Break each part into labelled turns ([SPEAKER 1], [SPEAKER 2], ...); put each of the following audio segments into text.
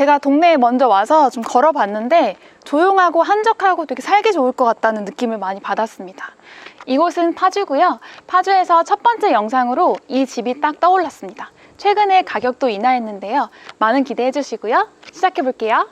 [SPEAKER 1] 제가 동네에 먼저 와서 좀 걸어봤는데 조용하고 한적하고 되게 살기 좋을 것 같다는 느낌을 많이 받았습니다. 이곳은 파주고요. 파주에서 첫 번째 영상으로 이 집이 딱 떠올랐습니다. 최근에 가격도 인하했는데요. 많은 기대해 주시고요. 시작해 볼게요.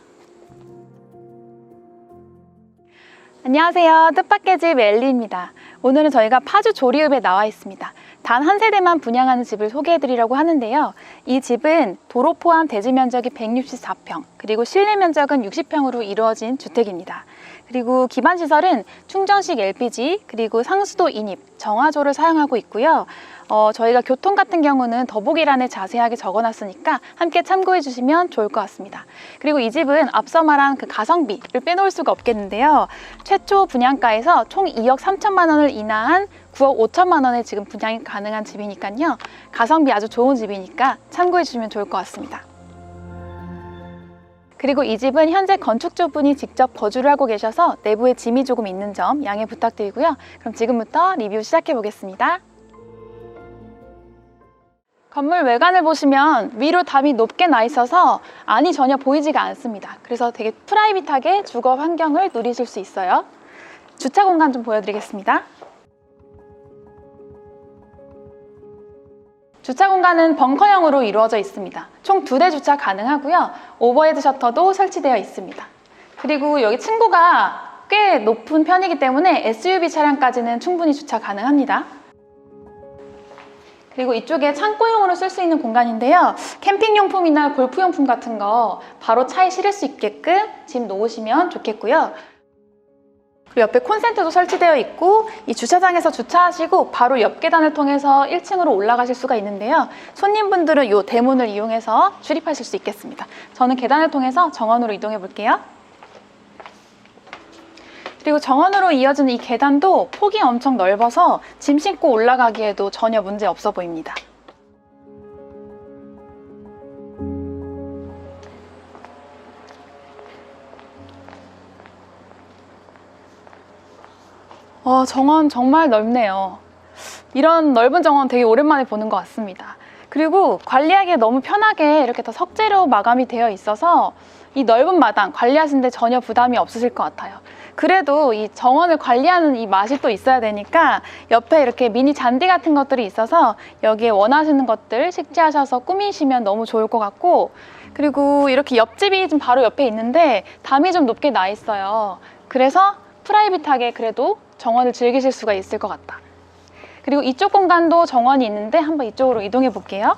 [SPEAKER 1] 안녕하세요. 뜻밖의 집 엘리입니다. 오늘은 저희가 파주 조리읍에 나와 있습니다. 단 한 세대만 분양하는 집을 소개해 드리려고 하는데요. 이 집은 도로 포함 대지 면적이 164평, 그리고 실내 면적은 60평으로 이루어진 주택입니다. 그리고 기반 시설은 충전식 LPG, 그리고 상수도 인입, 정화조를 사용하고 있고요. 어, 저희가 교통 같은 경우는 더보기란에 자세하게 적어놨으니까 함께 참고해 주시면 좋을 것 같습니다. 그리고 이 집은 앞서 말한 그 가성비를 빼놓을 수가 없겠는데요. 최초 분양가에서 총 2억 3천만 원을 인하한 9억 5천만 원에 지금 분양이 가능한 집이니까요. 가성비 아주 좋은 집이니까 참고해 주시면 좋을 것 같습니다. 그리고 이 집은 현재 건축주분이 직접 거주를 하고 계셔서 내부에 짐이 조금 있는 점 양해 부탁드리고요. 그럼 지금부터 리뷰 시작해 보겠습니다. 건물 외관을 보시면 위로 담이 높게 나 있어서 안이 전혀 보이지가 않습니다. 그래서 되게 프라이빗하게 주거 환경을 누리실 수 있어요. 주차 공간 좀 보여드리겠습니다. 주차 공간은 벙커형으로 이루어져 있습니다. 총 두 대 주차 가능하고요. 오버헤드 셔터도 설치되어 있습니다. 그리고 여기 층고가 꽤 높은 편이기 때문에 SUV 차량까지는 충분히 주차 가능합니다. 그리고 이쪽에 창고용으로 쓸 수 있는 공간인데요. 캠핑용품이나 골프용품 같은 거 바로 차에 실을 수 있게끔 짐 놓으시면 좋겠고요. 그리고 옆에 콘센트도 설치되어 있고 이 주차장에서 주차하시고 바로 옆 계단을 통해서 1층으로 올라가실 수가 있는데요. 손님분들은 이 대문을 이용해서 출입하실 수 있겠습니다. 저는 계단을 통해서 정원으로 이동해 볼게요. 그리고 정원으로 이어지는 이 계단도 폭이 엄청 넓어서 짐 싣고 올라가기에도 전혀 문제 없어 보입니다. 와, 정원 정말 넓네요. 이런 넓은 정원 되게 오랜만에 보는 것 같습니다. 그리고 관리하기에 너무 편하게 이렇게 다 석재로 마감이 되어 있어서 이 넓은 마당 관리하시는데 전혀 부담이 없으실 것 같아요. 그래도 이 정원을 관리하는 이 맛이 또 있어야 되니까 옆에 이렇게 미니 잔디 같은 것들이 있어서 여기에 원하시는 것들 식재하셔서 꾸미시면 너무 좋을 것 같고 그리고 이렇게 옆집이 좀 바로 옆에 있는데 담이 좀 높게 나 있어요. 그래서 프라이빗하게 그래도 정원을 즐기실 수가 있을 것 같다. 그리고 이쪽 공간도 정원이 있는데 한번 이쪽으로 이동해 볼게요.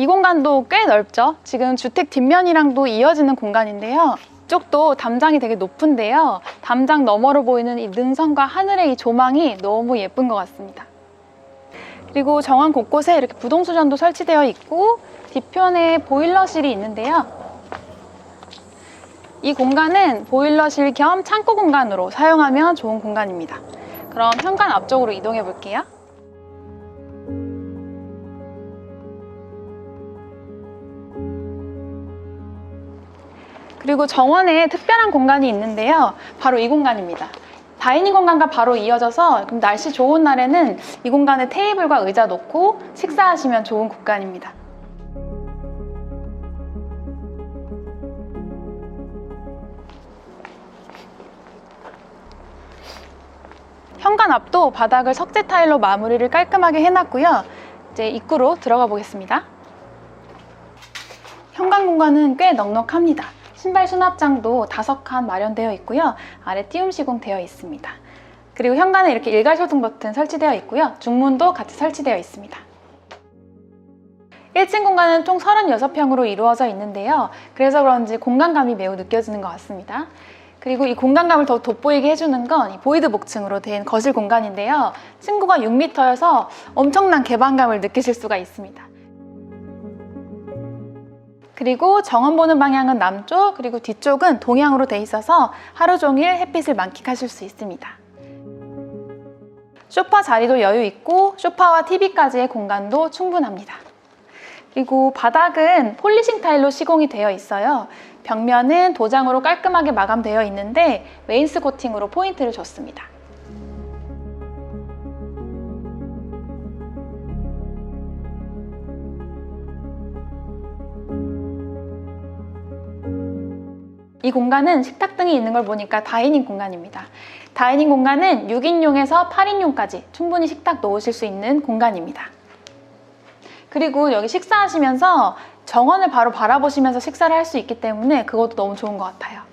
[SPEAKER 1] 이 공간도 꽤 넓죠? 지금 주택 뒷면이랑도 이어지는 공간인데요. 이쪽도 담장이 되게 높은데요. 담장 너머로 보이는 이 능선과 하늘의 이 조망이 너무 예쁜 것 같습니다. 그리고 정원 곳곳에 이렇게 부동수전도 설치되어 있고 뒤편에 보일러실이 있는데요. 이 공간은 보일러실 겸 창고 공간으로 사용하면 좋은 공간입니다. 그럼 현관 앞쪽으로 이동해 볼게요. 그리고 정원에 특별한 공간이 있는데요. 바로 이 공간입니다. 다이닝 공간과 바로 이어져서 날씨 좋은 날에는 이 공간에 테이블과 의자 놓고 식사하시면 좋은 공간입니다. 현관 앞도 바닥을 석재 타일로 마무리를 깔끔하게 해놨고요. 이제 입구로 들어가 보겠습니다. 현관 공간은 꽤 넉넉합니다. 신발 수납장도 다섯 칸 마련되어 있고요. 아래 띄움 시공되어 있습니다. 그리고 현관에 이렇게 일괄소등 버튼 설치되어 있고요. 중문도 같이 설치되어 있습니다. 1층 공간은 총 36평으로 이루어져 있는데요. 그래서 그런지 공간감이 매우 느껴지는 것 같습니다. 그리고 이 공간감을 더 돋보이게 해주는 건이 보이드 목층으로 된 거실 공간인데요. 층고가 6m여서 엄청난 개방감을 느끼실 수가 있습니다. 그리고 정원 보는 방향은 남쪽, 그리고 뒤쪽은 동향으로 돼 있어서 하루 종일 햇빛을 만끽하실 수 있습니다. 소파 자리도 여유 있고 소파와 TV까지의 공간도 충분합니다. 그리고 바닥은 폴리싱 타일로 시공이 되어 있어요. 벽면은 도장으로 깔끔하게 마감되어 있는데 웨인스 코팅으로 포인트를 줬습니다. 이 공간은 식탁 등이 있는 걸 보니까 다이닝 공간입니다. 다이닝 공간은 6인용에서 8인용까지 충분히 식탁 놓으실 수 있는 공간입니다. 그리고 여기 식사하시면서 정원을 바로 바라보시면서 식사를 할 수 있기 때문에 그것도 너무 좋은 것 같아요.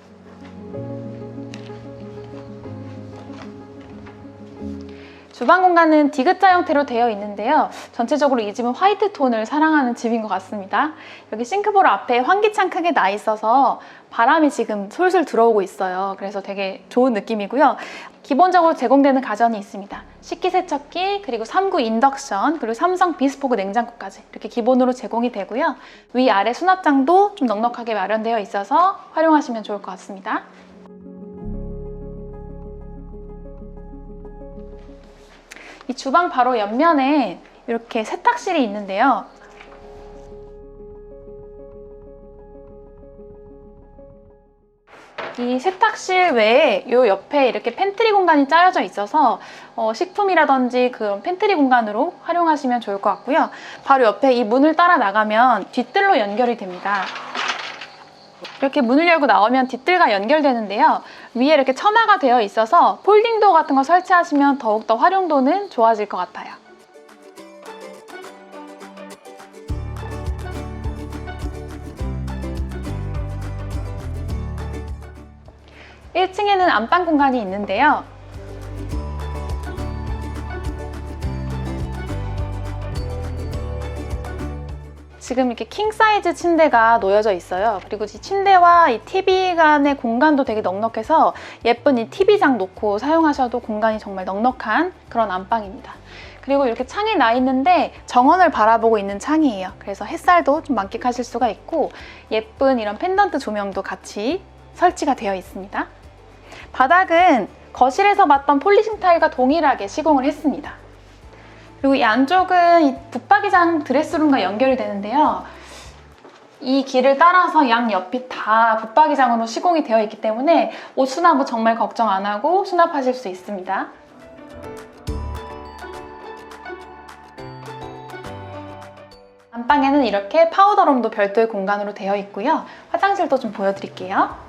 [SPEAKER 1] 주방 공간은 디귿자 형태로 되어 있는데요. 전체적으로 이 집은 화이트 톤을 사랑하는 집인 것 같습니다. 여기 싱크볼 앞에 환기창 크게 나 있어서 바람이 지금 솔솔 들어오고 있어요. 그래서 되게 좋은 느낌이고요. 기본적으로 제공되는 가전이 있습니다. 식기세척기, 그리고 3구 인덕션, 그리고 삼성 비스포크 냉장고까지 이렇게 기본으로 제공이 되고요. 위아래 수납장도 좀 넉넉하게 마련되어 있어서 활용하시면 좋을 것 같습니다. 이 주방 바로 옆면에 이렇게 세탁실이 있는데요. 이 세탁실 외에 이 옆에 이렇게 팬트리 공간이 짜여져 있어서 어, 식품이라든지 그런 팬트리 공간으로 활용하시면 좋을 것 같고요. 바로 옆에 이 문을 따라 나가면 뒷뜰로 연결이 됩니다. 이렇게 문을 열고 나오면 뒷뜰과 연결되는데요. 위에 이렇게 처마가 되어 있어서 폴딩도어 같은 거 설치하시면 더욱더 활용도는 좋아질 것 같아요. 1층에는 안방 공간이 있는데요. 지금 이렇게 킹 사이즈 침대가 놓여져 있어요. 그리고 이 침대와 이 TV 간의 공간도 되게 넉넉해서 예쁜 이 TV장 놓고 사용하셔도 공간이 정말 넉넉한 그런 안방입니다. 그리고 이렇게 창이 나 있는데 정원을 바라보고 있는 창이에요. 그래서 햇살도 좀 만끽하실 수가 있고 예쁜 이런 펜던트 조명도 같이 설치가 되어 있습니다. 바닥은 거실에서 봤던 폴리싱 타일과 동일하게 시공을 했습니다. 그리고 이 안쪽은 이 붙박이장 드레스룸과 연결이 되는데요. 이 길을 따라서 양 옆이 다 붙박이장으로 시공이 되어 있기 때문에 옷 수납은 정말 걱정 안 하고 수납하실 수 있습니다. 안방에는 이렇게 파우더룸도 별도의 공간으로 되어 있고요. 화장실도 좀 보여드릴게요.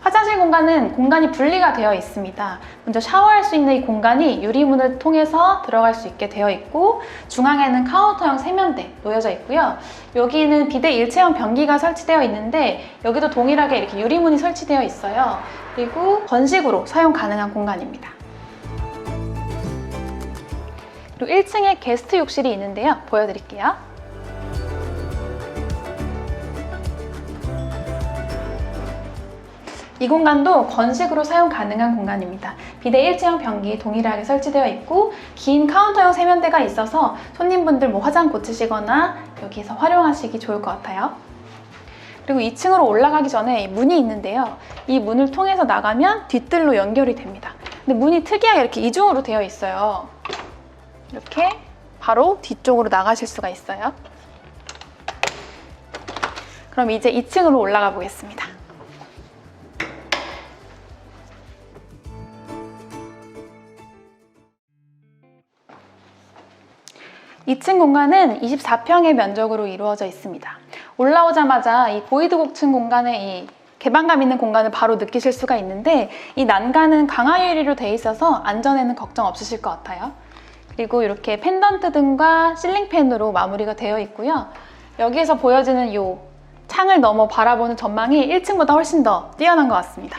[SPEAKER 1] 화장실 공간은 공간이 분리가 되어 있습니다. 먼저 샤워할 수 있는 이 공간이 유리문을 통해서 들어갈 수 있게 되어 있고 중앙에는 카운터형 세면대 놓여져 있고요. 여기는 비대 일체형 변기가 설치되어 있는데 여기도 동일하게 이렇게 유리문이 설치되어 있어요. 그리고 건식으로 사용 가능한 공간입니다. 그리고 1층에 게스트 욕실이 있는데요. 보여드릴게요. 이 공간도 건식으로 사용 가능한 공간입니다. 비대 일체형 변기 동일하게 설치되어 있고 긴 카운터형 세면대가 있어서 손님분들 뭐 화장 고치시거나 여기서 활용하시기 좋을 것 같아요. 그리고 2층으로 올라가기 전에 문이 있는데요. 이 문을 통해서 나가면 뒷뜰로 연결이 됩니다. 근데 문이 특이하게 이렇게 이중으로 되어 있어요. 이렇게 바로 뒤쪽으로 나가실 수가 있어요. 그럼 이제 2층으로 올라가 보겠습니다. 2층 공간은 24평의 면적으로 이루어져 있습니다. 올라오자마자 이 보이드 곡층 공간에 이 개방감 있는 공간을 바로 느끼실 수가 있는데 이 난간은 강화 유리로 되어 있어서 안전에는 걱정 없으실 것 같아요. 그리고 이렇게 펜던트 등과 실링팬으로 마무리가 되어 있고요. 여기에서 보여지는 이 창을 넘어 바라보는 전망이 1층보다 훨씬 더 뛰어난 것 같습니다.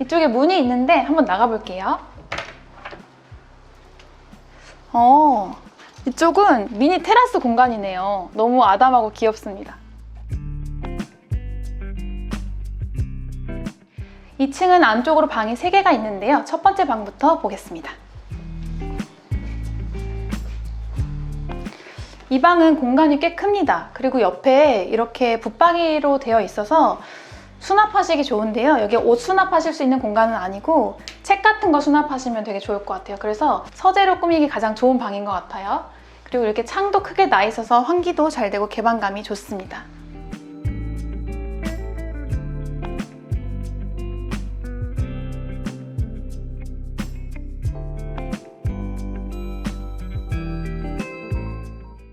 [SPEAKER 1] 이쪽에 문이 있는데 한번 나가볼게요. 어, 이쪽은 미니 테라스 공간이네요. 너무 아담하고 귀엽습니다. 2층은 안쪽으로 방이 3개가 있는데요. 첫 번째 방부터 보겠습니다. 이 방은 공간이 꽤 큽니다. 그리고 옆에 이렇게 붙박이로 되어 있어서 수납하시기 좋은데요. 여기 옷 수납하실 수 있는 공간은 아니고 책 같은 거 수납하시면 되게 좋을 것 같아요. 그래서 서재로 꾸미기 가장 좋은 방인 것 같아요. 그리고 이렇게 창도 크게 나 있어서 환기도 잘 되고 개방감이 좋습니다.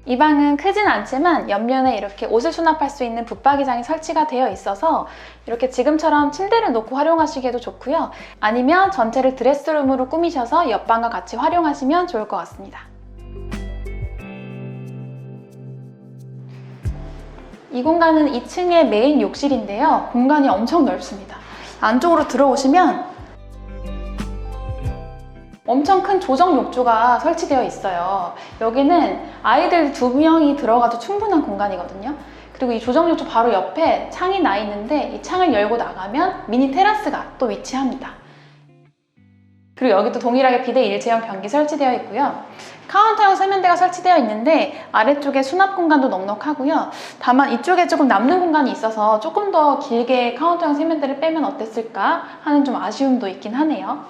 [SPEAKER 1] 이 방은 크진 않지만 옆면에 이렇게 옷을 수납할 수 있는 붙박이장이 설치가 되어 있어서 이렇게 지금처럼 침대를 놓고 활용하시기에도 좋고요. 아니면 전체를 드레스룸으로 꾸미셔서 옆방과 같이 활용하시면 좋을 것 같습니다. 이 공간은 2층의 메인 욕실인데요. 공간이 엄청 넓습니다. 안쪽으로 들어오시면 엄청 큰 조정 욕조가 설치되어 있어요. 여기는 아이들 두 명이 들어가도 충분한 공간이거든요. 그리고 이 조정 욕조 바로 옆에 창이 나 있는데 이 창을 열고 나가면 미니 테라스가 또 위치합니다. 그리고 여기도 동일하게 비대 일체형 변기 설치되어 있고요. 카운터형 세면대가 설치되어 있는데 아래쪽에 수납 공간도 넉넉하고요. 다만 이쪽에 조금 남는 공간이 있어서 조금 더 길게 카운터형 세면대를 빼면 어땠을까 하는 좀 아쉬움도 있긴 하네요.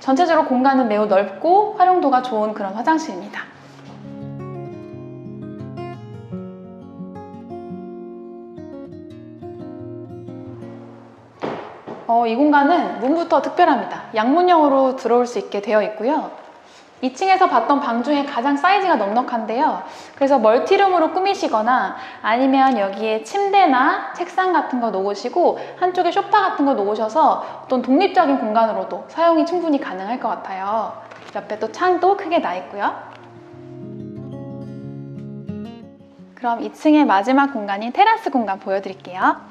[SPEAKER 1] 전체적으로 공간은 매우 넓고 활용도가 좋은 그런 화장실입니다. 어, 이 공간은 문부터 특별합니다. 양문형으로 들어올 수 있게 되어 있고요. 2층에서 봤던 방 중에 가장 사이즈가 넉넉한데요. 그래서 멀티룸으로 꾸미시거나 아니면 여기에 침대나 책상 같은 거 놓으시고 한쪽에 소파 같은 거 놓으셔서 어떤 독립적인 공간으로도 사용이 충분히 가능할 것 같아요. 옆에 또 창도 크게 나 있고요. 그럼 2층의 마지막 공간인 테라스 공간 보여드릴게요.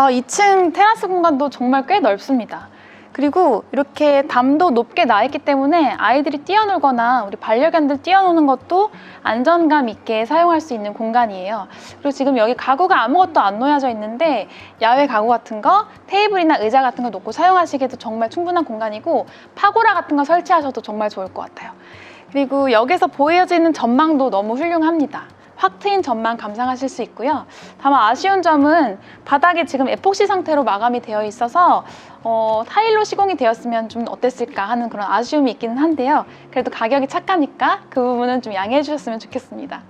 [SPEAKER 1] 아, 2층 테라스 공간도 정말 꽤 넓습니다. 그리고 이렇게 담도 높게 나 있기 때문에 아이들이 뛰어놀거나 우리 반려견들 뛰어노는 것도 안전감 있게 사용할 수 있는 공간이에요. 그리고 지금 여기 가구가 아무것도 안 놓여져 있는데 야외 가구 같은 거, 테이블이나 의자 같은 거 놓고 사용하시기에도 정말 충분한 공간이고 파고라 같은 거 설치하셔도 정말 좋을 것 같아요. 그리고 여기서 보여지는 전망도 너무 훌륭합니다. 확 트인 전망 감상하실 수 있고요. 다만 아쉬운 점은 바닥이 지금 에폭시 상태로 마감이 되어 있어서 어, 타일로 시공이 되었으면 좀 어땠을까 하는 그런 아쉬움이 있기는 한데요. 그래도 가격이 착하니까 그 부분은 좀 양해해 주셨으면 좋겠습니다.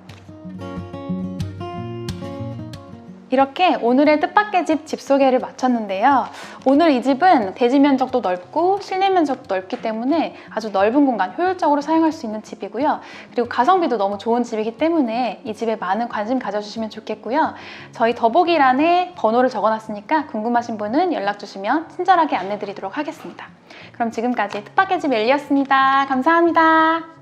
[SPEAKER 1] 이렇게 오늘의 뜻밖의 집 집 소개를 마쳤는데요. 오늘 이 집은 대지 면적도 넓고 실내 면적도 넓기 때문에 아주 넓은 공간 효율적으로 사용할 수 있는 집이고요. 그리고 가성비도 너무 좋은 집이기 때문에 이 집에 많은 관심 가져주시면 좋겠고요. 저희 더보기란에 번호를 적어놨으니까 궁금하신 분은 연락 주시면 친절하게 안내드리도록 하겠습니다. 그럼 지금까지 뜻밖의 집 엘리였습니다. 감사합니다.